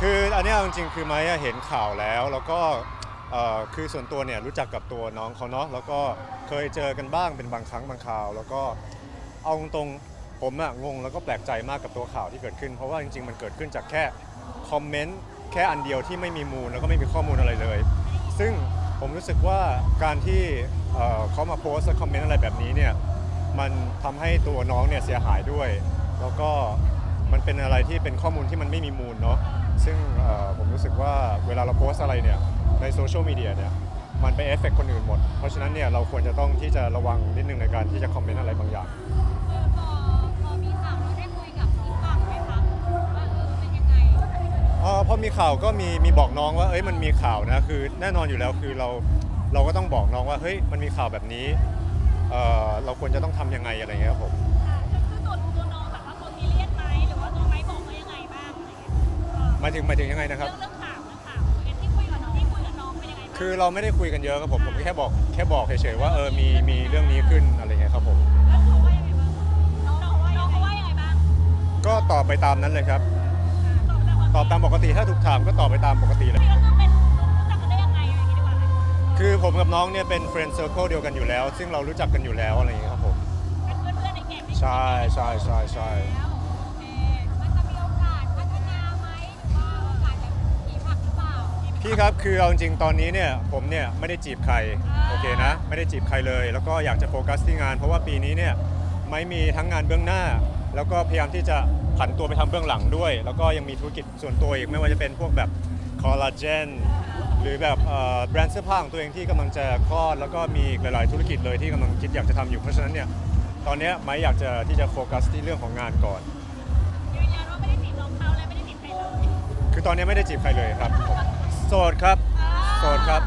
คือันเนี้ยเอาจริงๆคือไม้อะเห็นข่าวแล้ว แล้วก็เอ่อคือส่วนตัวเนี่ยรู้จักกับตัวน้องเขาเนาะแล้วก็เคยเจอกันบ้างเป็นบางครั้งบางคราว แล้วก็เอาตรงๆผมอะงงแล้วก็แปลกใจมากกับตัวข่าวที่เกิดขึ้น เพราะว่าจริงๆมันเกิดขึ้นจากแค่คอมเมนต์แค่อันเดียวที่ไม่มีมูลแล้วก็ไม่มีข้อมูลอะไรเลย ซึ่งผมรู้สึกว่าการที่เอ่อเขามาโพสต์และคอมเมนต์อะไรแบบนี้เนี่ย มันทำให้ตัวน้องเนี่ยเสียหายด้วย แล้วก็ มันเป็นอะไรที่เป็นข้อมูลที่มันไม่มีมูลเนาะซึ่งเอ่อผมรู้สึกว่าเวลาเราโพสต์อะไรเนี่ยในโซเชียลมีเดียเนี่ยมันไปเอฟเฟกคนอื่นหมด เพราะฉะนั้นเนี่ยเราควรจะต้องที่จะระวังนิดนึงในการที่จะคอมเมนต์อะไรบางอย่างคือพอพอมีข่าวเราได้คุยกับพี่ฝั่งไหมคะว่าเออเป็นยังไงเอ่อพอมีข่าวก็มีมีบอกน้องว่าเอ้ยมันมีข่าวนะคือแน่นอนอยู่แล้วคือเราเราก็ต้องบอกน้องว่าเฮ้ยมันมีข่าวแบบนี้เอ่อเราควรจะต้องทำยังไงอะไรเงี้ยครับผมายถึงหมายถึงยังไงนะครับ เรื่องข่าวเรื่องข่าวเอ็นที่คุยกับน้องที่คุยกับน้องเป็นยังไงบ้างคือเราไม่ได้คุยกันเยอะครับผมผมแค่บอกแค่บอกเฉยๆว่าเออมีมีเรื่องนี้ขึ้นอะไรเงี้ยครับผม แล้วเขาว่ายังไงบ้างน้องน้องน้องเขาว่ายังไงบ้างก็ตอบไปตามนั้นเลยครับ ตอบแต่ว่าตอบตามปกติถ้าถูกถามก็ตอบไปตามปกติเลย พี่ก็คือเป็นรู้จักกันได้ยังไงอะไรอย่างงี้ดีกว่าไหมคือผมกับน้องเนี่ยเป็นเฟรนด์เซอร์เคิลเดียวกันอยู่แล้ว ซึ่งเรารู้จักกันอยู่แล้วอะไรอย่างเงี้ยครับผม เป็นเพื่อนเพื่อนๆในเกมที่ใช่ใช่ใช่ใช่แล้ว พี่ครับคือเอาจริงๆตอนนี้เนี่ยผมเนี่ยไม่ได้จีบใครโอเคนะ ไม่ได้จีบใครเลย แล้วก็อยากจะโฟกัสที่งาน เพราะว่าปีนี้เนี่ยไม่มีทั้งงานเบื้องหน้า แล้วก็พยายามที่จะผันตัวไปทำเบื้องหลังด้วย แล้วก็ยังมีธุรกิจส่วนตัวอีกไม่ว่าจะเป็นพวกแบบคอลลาเจนหรือแบบเอ่อแบรนด์เสื้อผ้าของตัวเองที่กำลังจะคลอดแล้วก็มีอีกหลาย ๆ ธุรกิจเลยที่กำลังคิดอยากจะทำอยู่เพราะฉะนั้นเนี่ยตอนเนี้ยไม่อยากจะที่จะโฟกัสที่เรื่องของงานก่อน ยืนยันว่าไม่ได้ติดรองเท้าและไม่ได้ติดใครเลยคือตอนนี้ไม่ได้จีบใครเลยครับผม โสดครับ โสดครับ